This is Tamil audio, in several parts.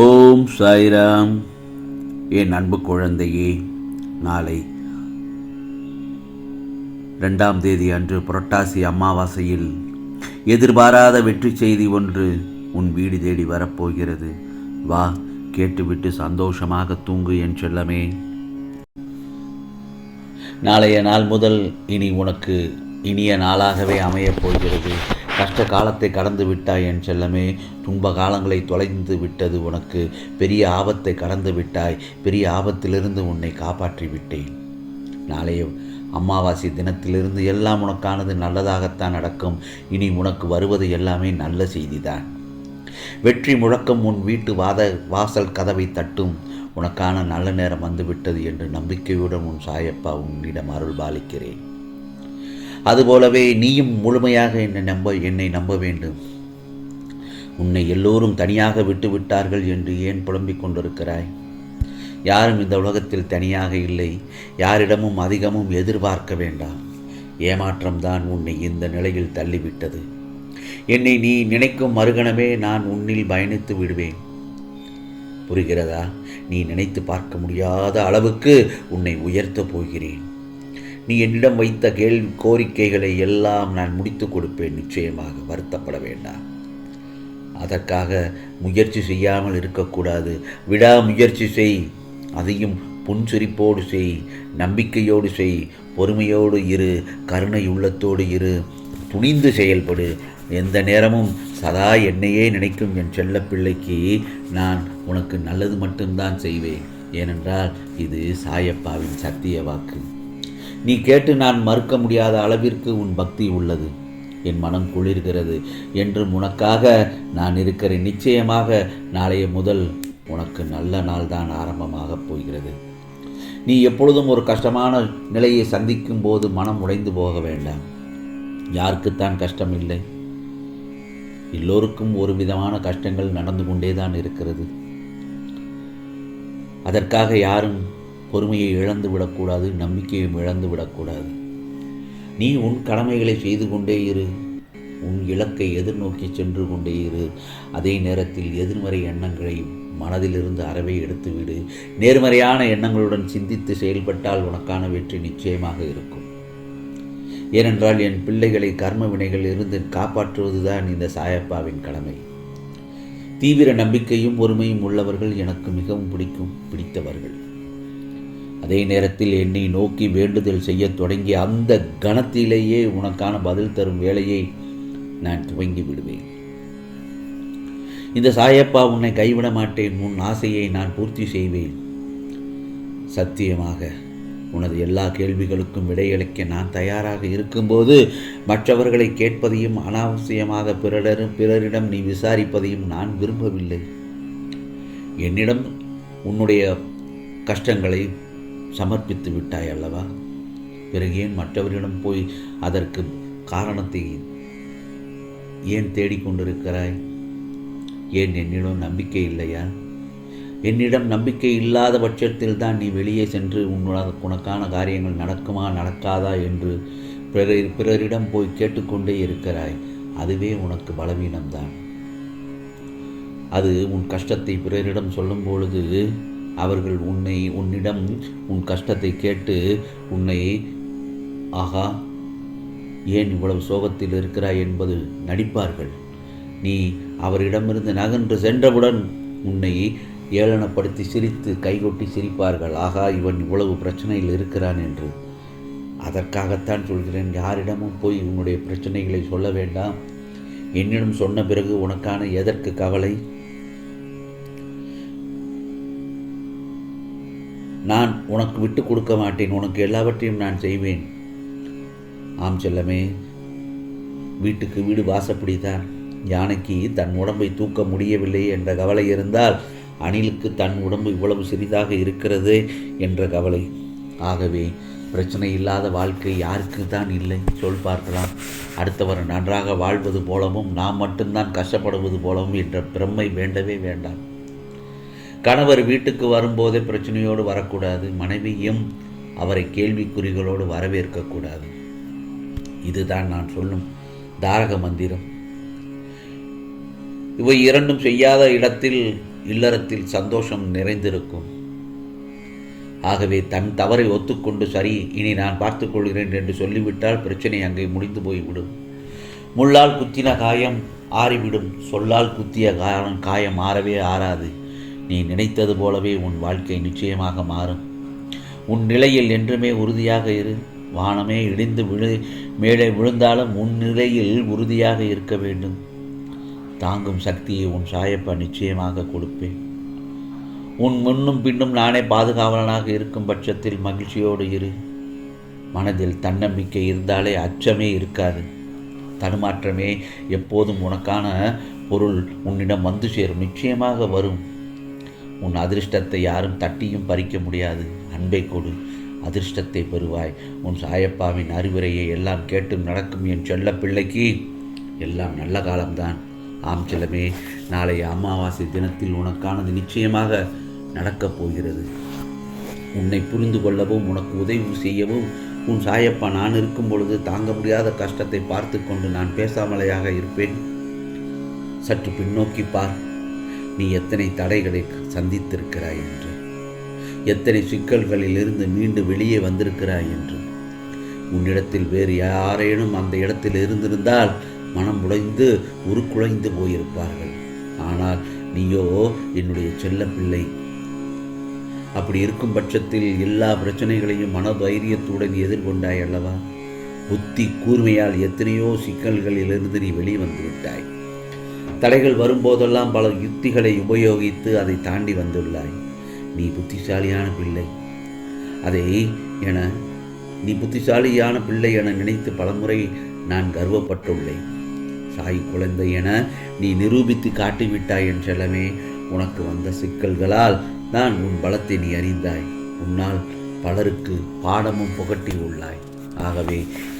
ஓம் சாய்ராம். என் அன்பு குழந்தையே நாளை ரெண்டாம் தேதி அன்று புரட்டாசி அமாவாசையில் எதிர்பாராத வெற்றி செய்தி ஒன்று உன் வீடு தேடி வரப்போகிறது. வா கேட்டுவிட்டு சந்தோஷமாக தூங்கு என் செல்லமே. நாளைய நாள் முதல் இனி உனக்கு இனிய நாளாகவே அமையப் போகிறது. கஷ்ட காலத்தை கடந்து விட்டாய் என் செல்லமே. துன்ப காலங்களை தொலைந்து விட்டது உனக்கு. பெரிய ஆபத்தை கடந்து விட்டாய். பெரிய ஆபத்திலிருந்து உன்னை காப்பாற்றி விட்டேன். நாளைய அமாவாசை தினத்திலிருந்து எல்லாம் உனக்கானது நல்லதாகத்தான் நடக்கும். இனி உனக்கு வருவது எல்லாமே நல்ல செய்திதான். வெற்றி முழக்கம் உன் வீட்டு வாத வாசல் கதவை தட்டும். உனக்கான நல்ல நேரம் வந்துவிட்டது என்று நம்பிக்கையுடன் உன் சாயப்பா உன்னிடம் அருள் பாலிக்கிறேன் அதுபோலவே நீயும் முழுமையாக என்னை நம்ப என்னை நம்ப வேண்டும். உன்னை எல்லோரும் தனியாக விட்டு விட்டார்கள் என்று ஏன் புலம்பிக் கொண்டிருக்கிறாய்? யாரும் இந்த உலகத்தில் தனியாக இல்லை. யாரிடமும் அதிகமும் எதிர்பார்க்க வேண்டாம். ஏமாற்றம்தான் உன்னை இந்த நிலையில் தள்ளிவிட்டது. என்னை நீ நினைக்கும் மறுகணமே நான் உன்னில் பயணித்து விடுவேன். புரிகிறதா? நீ நினைத்து பார்க்க முடியாத அளவுக்கு உன்னை உயர்த்தப் போகிறேன். நீ என்னிடம் வைத்த கேள்வி கோரிக்கைகளை எல்லாம் நான் முடித்து கொடுப்பேன். நிச்சயமாக வருத்தப்பட வேண்டாம். அதற்காக முயற்சி செய்யாமல் இருக்கக்கூடாது. விடா முயற்சி செய். அதையும் புன்சிரிப்போடு செய். நம்பிக்கையோடு செய். பொறுமையோடு இரு. கருணை உள்ளத்தோடு இரு. துணிந்து செயல்படு. எந்த நேரமும் சதா என்னையே நினைக்கும் என் செல்ல பிள்ளைக்கு நான் உனக்கு நல்லது மட்டும்தான் செய்வேன். ஏனென்றால் இது சாயப்பாவின் சத்திய வாக்கு. நீ கேட்டு நான் மறுக்க முடியாத அளவிற்கு உன் பக்தி உள்ளது. என் மனம் குளிர்கிறது என்று உனக்காக நான் இருக்கிறேன். நிச்சயமாக நாளைய முதல் உனக்கு நல்ல நாள் தான் ஆரம்பமாகப் போகிறது. நீ எப்பொழுதும் ஒரு கஷ்டமான நிலையை சந்திக்கும் போது மனம் உடைந்து போக வேண்டாம். யாருக்குத்தான் கஷ்டம் இல்லை எல்லோருக்கும் ஒரு விதமான கஷ்டங்கள் நடந்து கொண்டே தான் இருக்கிறது. அதற்காக யாரும் பொறுமையை இழந்து விடக்கூடாது நம்பிக்கையும் இழந்து விடக்கூடாது. நீ உன் கடமைகளை செய்து கொண்டே இரு. உன் இலக்கை எதிர்நோக்கி சென்று கொண்டே இரு. அதே நேரத்தில் எதிர்மறை எண்ணங்களை மனதிலிருந்து அறவே எடுத்துவிடு. நேர்மறையான எண்ணங்களுடன் சிந்தித்து செயல்பட்டால் உனக்கான வெற்றி நிச்சயமாக இருக்கும். ஏனென்றால் என் பிள்ளைகளை கர்ம வினைகள் இருந்து காப்பாற்றுவதுதான் இந்த சாயப்பாவின் கடமை. தீவிர நம்பிக்கையும் பொறுமையும் உள்ளவர்கள் எனக்கு மிகவும் பிடிக்கும் பிடித்தவர்கள். அதே நேரத்தில் என்னை நோக்கி வேண்டுதல் செய்ய தொடங்கிய அந்த கணத்திலேயே உனக்கான பதில் தரும் வேலையை நான் துவங்கி விடுவேன். இந்த சாயப்பா உன்னை கைவிட மாட்டேன். உன் ஆசையை நான் பூர்த்தி செய்வேன். சத்தியமாக உனது எல்லா கேள்விகளுக்கும் விடையளிக்க நான் தயாராக இருக்கும்போது மற்றவர்களை கேட்பதையும் அனாவசியமாக பிறரும் பிறரிடம் நீ விசாரிப்பதையும் நான் விரும்பவில்லை. என்னிடம் உன்னுடைய கஷ்டங்களை சமர்ப்பித்து விட்டாய் அல்லவா? பிறகு ஏன் மற்றவரிடம் போய் அதற்கு காரணத்தை ஏன் தேடிக்கொண்டிருக்கிறாய் ஏன் என்னிடம் நம்பிக்கை இல்லையா? என்னிடம் நம்பிக்கை இல்லாத பட்சத்தில் தான் நீ வெளியே சென்று உன்னோட உனக்கான காரியங்கள் நடக்குமா நடக்காதா என்று பிறர் பிறரிடம் போய் கேட்டுக்கொண்டே இருக்கிறாய். அதுவே உனக்கு பலவீனம்தான். அது உன் கஷ்டத்தை பிறரிடம் சொல்லும் பொழுது அவர்கள் உன்னை உன்னிடம் உன் கஷ்டத்தை கேட்டு உன்னை ஆகா ஏன் இவ்வளவு சோகத்தில் இருக்கிறாய்? என்பது நடிப்பார்கள். நீ அவரிடமிருந்து நகன்று சென்றவுடன் உன்னை ஏளனப்படுத்தி சிரித்து கைகொட்டி சிரிப்பார்கள். ஆகா இவன் இவ்வளவு பிரச்சனையில் இருக்கிறான் என்று. அதற்காகத்தான் சொல்கிறேன். யாரிடமும் போய் உன்னுடைய பிரச்சனைகளை சொல்ல வேண்டாம். என்னிடம் சொன்ன பிறகு உனக்கான எதற்கு கவலை? நான் உனக்கு விட்டு கொடுக்க மாட்டேன். உனக்கு எல்லாவற்றையும் நான் செய்வேன். ஆம் செல்லமே வீட்டுக்கு வீடு வாசப்படிதான் யானைக்கு தன் உடம்பை தூக்க முடியவில்லை என்ற கவலை இருந்தால் அணிலுக்கு தன் உடம்பு இவ்வளவு சிறிதாக இருக்கிறது என்ற கவலை. ஆகவே பிரச்சனை இல்லாத வாழ்க்கை யாருக்கு தான் இல்லை? சொல் பார்க்கலாம். அடுத்தவர் நன்றாக வாழ்வது போலவும் நாம் மட்டும்தான் கஷ்டப்படுவது போலவும் என்ற பிரம்மை வேண்டவே வேண்டாம். கணவர் வீட்டுக்கு வரும்போதே பிரச்சனையோடு வரக்கூடாது. மனைவியும் அவரை கேள்விக்குறிகளோடு வரவேற்கக்கூடாது. இதுதான் நான் சொல்லும் தாரக மந்திரம். இவை இரண்டும் செய்யாத இடத்தில் இல்லறத்தில் சந்தோஷம் நிறைந்திருக்கும். ஆகவே தன் தவறை ஒத்துக்கொண்டு சரி இனி நான் பார்த்துக் கொள்கிறேன் என்று சொல்லிவிட்டால் பிரச்சனை அங்கே முடிந்து போய்விடும். முள்ளால் குத்தின காயம் ஆறிவிடும். சொல்லால் குத்திய காயம் காயம் ஆறவே ஆறாது. நீ நினைத்தது போலவே உன் வாழ்க்கை நிச்சயமாக மாறும். உன் நிலையில் என்றுமே உறுதியாக இரு. வானமே இடிந்து விழு மேலே விழுந்தாலும் உன் நிலையில் உறுதியாக இருக்க வேண்டும். தாங்கும் சக்தியை உன் சாயப்பா நிச்சயமாக கொடுப்பேன். உன் முன்னும் பின்னும் நானே பாதுகாவலனாக இருக்கும் பட்சத்தில் மகிழ்ச்சியோடு இரு. மனதில் தன்னம்பிக்கை இருந்தாலே அச்சமே இருக்காது. தடுமாற்றமே எப்போதும் உனக்கான பொருள் உன்னிடம் வந்து சேரும். நிச்சயமாக வரும். உன் அதிர்ஷ்டத்தை யாரும் தட்டியும் பறிக்க முடியாது. அன்பை கொடு. அதிர்ஷ்டத்தை பெறுவாய். உன் சாயப்பாவின் அறிவுரையை எல்லாம் கேட்டும் நடக்கும் என் செல்ல பிள்ளைக்கு எல்லாம் நல்ல காலம்தான். ஆம் செல்லமே நாளைய அமாவாசை தினத்தில் உனக்கானது நிச்சயமாக நடக்கப் போகிறது. உன்னை புரிந்து கொள்ளவும் உனக்கு உதவி செய்யவும் உன் சாயப்பா நான் இருக்கும் பொழுது தாங்க முடியாத கஷ்டத்தை பார்த்து கொண்டு நான் பேசாமலையாக இருப்பேன். சற்று பின்னோக்கி பார். நீ எத்தனை தடைகளை சந்தித்திருக்கிறாய் என்று? எத்தனை சிக்கல்களில் இருந்து மீண்டும் வெளியே வந்திருக்கிறாய் என்று? உன்னிடத்தில் வேறு யாரேனும் அந்த இடத்தில் இருந்திருந்தால் மனம் உடைந்து உருக்குலைந்து போயிருப்பார்கள். ஆனால் நீயோ என்னுடைய செல்ல பிள்ளை அப்படி இருக்கும் பட்சத்தில் எல்லா பிரச்சனைகளையும் மன தைரியத்துடன் எதிர்கொண்டாய் அல்லவா? புத்தி கூர்மையால் எத்தனையோ சிக்கல்களிலிருந்து நீ வெளிவந்து விட்டாய். தடைகள் வரும்போதெல்லாம் பல யுக்திகளை உபயோகித்து அதை தாண்டி வந்துள்ளாய். நீ புத்திசாலியான பிள்ளை. அதை என நீ புத்திசாலியான பிள்ளை என நினைத்து பலமுறை நான் கர்வப்பட்டுள்ளேன். சாய் குழந்தை என நீ நிரூபித்து காட்டிவிட்டாய் என்றெல்லாமே உனக்கு வந்த சிக்கல்களால் தான் உன் பலத்தை நீ அறிந்தாய். உன்னால் பலருக்கு பாடமும் புகட்டி உள்ளாய். ஆகவே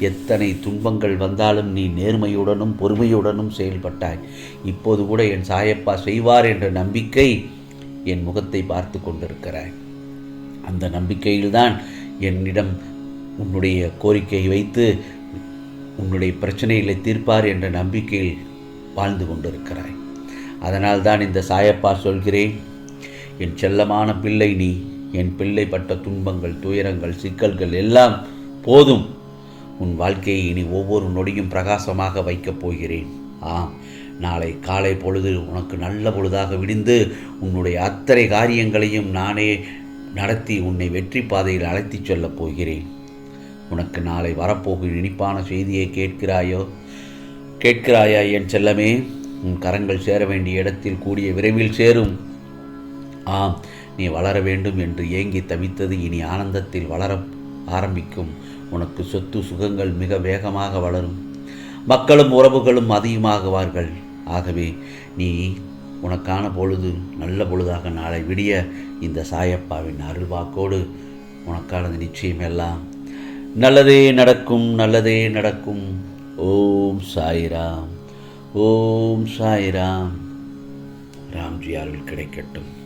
எத்தனை துன்பங்கள் வந்தாலும் நீ நேர்மையுடனும் பொறுமையுடனும் செயல்பட்டாய். இப்போது கூட என் சாயப்பா செய்வார் என்ற நம்பிக்கை என் முகத்தை பார்த்து கொண்டிருக்கிறாய். அந்த நம்பிக்கையில்தான் என்னிடம் உன்னுடைய கோரிக்கையை வைத்து உன்னுடைய பிரச்சனைகளை தீர்ப்பார் என்ற நம்பிக்கையில் வாழ்ந்து கொண்டிருக்கிறாய். அதனால் தான் இந்த சாயப்பா சொல்கிறேன் என் செல்லமான பிள்ளை நீ என் பிள்ளை பட்ட துன்பங்கள் துயரங்கள் சிக்கல்கள் எல்லாம் போதும். உன் வாழ்க்கையை இனி ஒவ்வொரு நொடியும் பிரகாசமாக வைக்கப் போகிறேன். ஆம் நாளை காலை பொழுது உனக்கு நல்ல பொழுதாக விடிந்து உன்னுடைய அத்தனை காரியங்களையும் நானே நடத்தி உன்னை வெற்றி பாதையில் அழைத்துச் செல்லப் போகிறேன். உனக்கு நாளை வரப்போகும் இனிப்பான செய்தியை கேட்கிறாயோ? கேட்கிறாயா என் செல்லமே? உன் கரங்கள் சேர வேண்டிய இடத்தில் கூடிய விரைவில் சேரும். ஆம் நீ வளர வேண்டும் என்று ஏங்கி தவித்தது இனி ஆனந்தத்தில் வளர ஆரம்பிக்கும். உனக்கு சொத்து சுகங்கள் மிக வேகமாக வளரும். மக்களும் உறவுகளும் அதிகமாகுவார்கள். ஆகவே நீ உனக்கான பொழுது நல்ல பொழுதாக நாளை விடிய இந்த சாயப்பாவின் அருள்வாக்கோடு உனக்கானது நிச்சயம் எல்லாம் நல்லதே நடக்கும் நல்லதே நடக்கும். ஓம் சாய்ராம். ஓம் சாய்ராம். ராம்ஜி அருள் கிடைக்கட்டும்.